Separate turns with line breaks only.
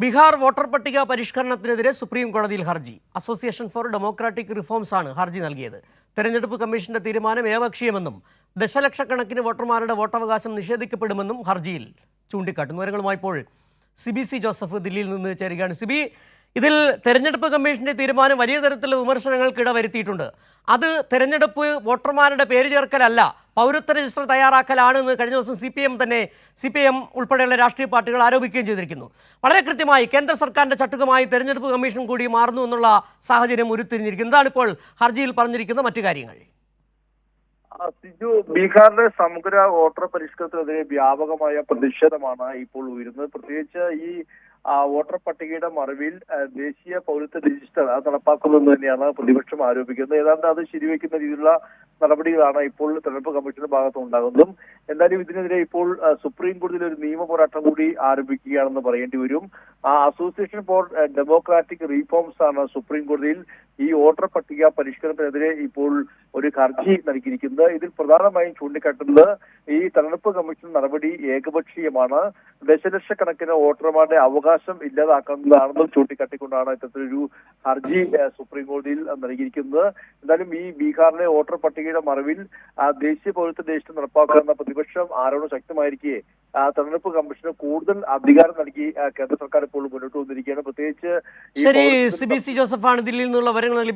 Bihar voter പട്ടിക പരിഷ്കരണത്തിനെതിരെ supreme കോടതിയിൽ ഹർജി. അസോസിയേഷൻ ഫോർ ഡെമോക്രാറ്റിക് റിഫോംസ് ആണ് ഹർജി നൽകിയത്. തെരഞ്ഞെടുപ്പ് കമ്മീഷന്റെ തീരുമാനം ഏകപക്ഷീയമെന്നും ദശലക്ഷക്കണക്കിന് വോട്ടർമാരുടെ വോട്ടവകാശം നിഷേധിക്കപ്പെടുമെന്നും ഹർജിയിൽ ചൂണ്ടിക്കാട്ടുന്നു. ഇപ്പോൾ സിബി സി ജോസഫ് ദില്ലിയിൽ നിന്ന് ചേരുകയാണ്. സിബി ഇതിൽ തെരഞ്ഞെടുപ്പ് കമ്മീഷന്റെ തീരുമാനം വലിയ തരത്തിലുള്ള വിമർശനങ്ങൾക്ക് ഇടവരുത്തിയിട്ടുണ്ട്. അത് തെരഞ്ഞെടുപ്പ് വോട്ടർമാരുടെ പേര് ചേർക്കലല്ല പൗരത്വ രജിസ്റ്റർ തയ്യാറാക്കലാണെന്ന് കഴിഞ്ഞ ദിവസം സി പി എം തന്നെ സി പി എം ഉൾപ്പെടെയുള്ള രാഷ്ട്രീയ പാർട്ടികൾ ആരോപിക്കുകയും ചെയ്തിരിക്കുന്നു. വളരെ കൃത്യമായി കേന്ദ്ര സർക്കാരിന്റെ ചട്ടുകമായി തെരഞ്ഞെടുപ്പ് കമ്മീഷൻ കൂടി മാറുന്നു എന്നുള്ള സാഹചര്യം ഉരുത്തിരിഞ്ഞിരിക്കുന്നു. ഇതാണ് ഇപ്പോൾ ഹർജിയിൽ പറഞ്ഞിരിക്കുന്ന മറ്റു കാര്യങ്ങൾ?
സിജു ബീഹാറിലെ സമഗ്ര വോട്ടർ പരിഷ്കരണത്തിനെതിരെ വ്യാപകമായ പ്രതിഷേധമാണ് ഇപ്പോൾ ഉയരുന്നത്. പ്രത്യേകിച്ച് ഈ വോട്ടർ പട്ടികയുടെ മറവിൽ ദേശീയ പൗരത്വ രജിസ്റ്റർ അത് നടപ്പാക്കുന്നതെന്ന് തന്നെയാണ് പ്രതിപക്ഷം ആരോപിക്കുന്നത്. ഏതാണ്ട് അത് ശരിവെക്കുന്ന രീതിയിലുള്ള നടപടികളാണ് ഇപ്പോൾ തെരഞ്ഞെടുപ്പ് കമ്മീഷന്റെ ഭാഗത്ത് ഉണ്ടാകുന്നതും. എന്തായാലും ഇതിനെതിരെ ഇപ്പോൾ സുപ്രീം കോടതിയിൽ ഒരു നിയമ പോരാട്ടം കൂടി ആരംഭിക്കുകയാണെന്ന് പറയേണ്ടി വരും. ആ അസോസിയേഷൻ ഫോർ ഡെമോക്രാറ്റിക് റീഫോംസ് ആണ് സുപ്രീം കോടതിയിൽ ഈ വോട്ടർ പട്ടിക പരിഷ്കരണത്തിനെതിരെ ഇപ്പോൾ ഒരു ഹർജി നൽകിയിരിക്കുന്നത്. ഇതിൽ പ്രധാനമായും ചൂണ്ടിക്കാട്ടുന്നത് ഈ തെരഞ്ഞെടുപ്പ് കമ്മീഷൻ നടപടി ഏകപക്ഷീയമാണ്. ദശലക്ഷക്കണക്കിന് വോട്ടർമാരുടെ അവകാശം ഇല്ലാതാക്കുന്നതാണെന്നും ചൂണ്ടിക്കാട്ടിക്കൊണ്ടാണ് ഇത്തരത്തിലൊരു ഹർജി സുപ്രീം കോടതിയിൽ നൽകിയിരിക്കുന്നത്. എന്തായാലും ഈ ബീഹാറിലെ വോട്ടർ പട്ടികയുടെ മറവിൽ ദേശീയ പൗരത്വ രജിസ്റ്റർ നടപ്പാക്കുന്ന പ്രതിപക്ഷം ആരോപണം ശക്തമായിരിക്കെ തെരഞ്ഞെടുപ്പ് കമ്മീഷന് കൂടുതൽ അധികാരം നൽകി കേന്ദ്ര സർക്കാർ ഇപ്പോൾ മുന്നോട്ട് വന്നിരിക്കുകയാണ്. പ്രത്യേകിച്ച് ഈ
ശരി
പൗരത്വ
സി ബി സി ജോസഫാണ് ദില്ലിയിൽ നിന്നുള്ള വിവരങ്ങൾ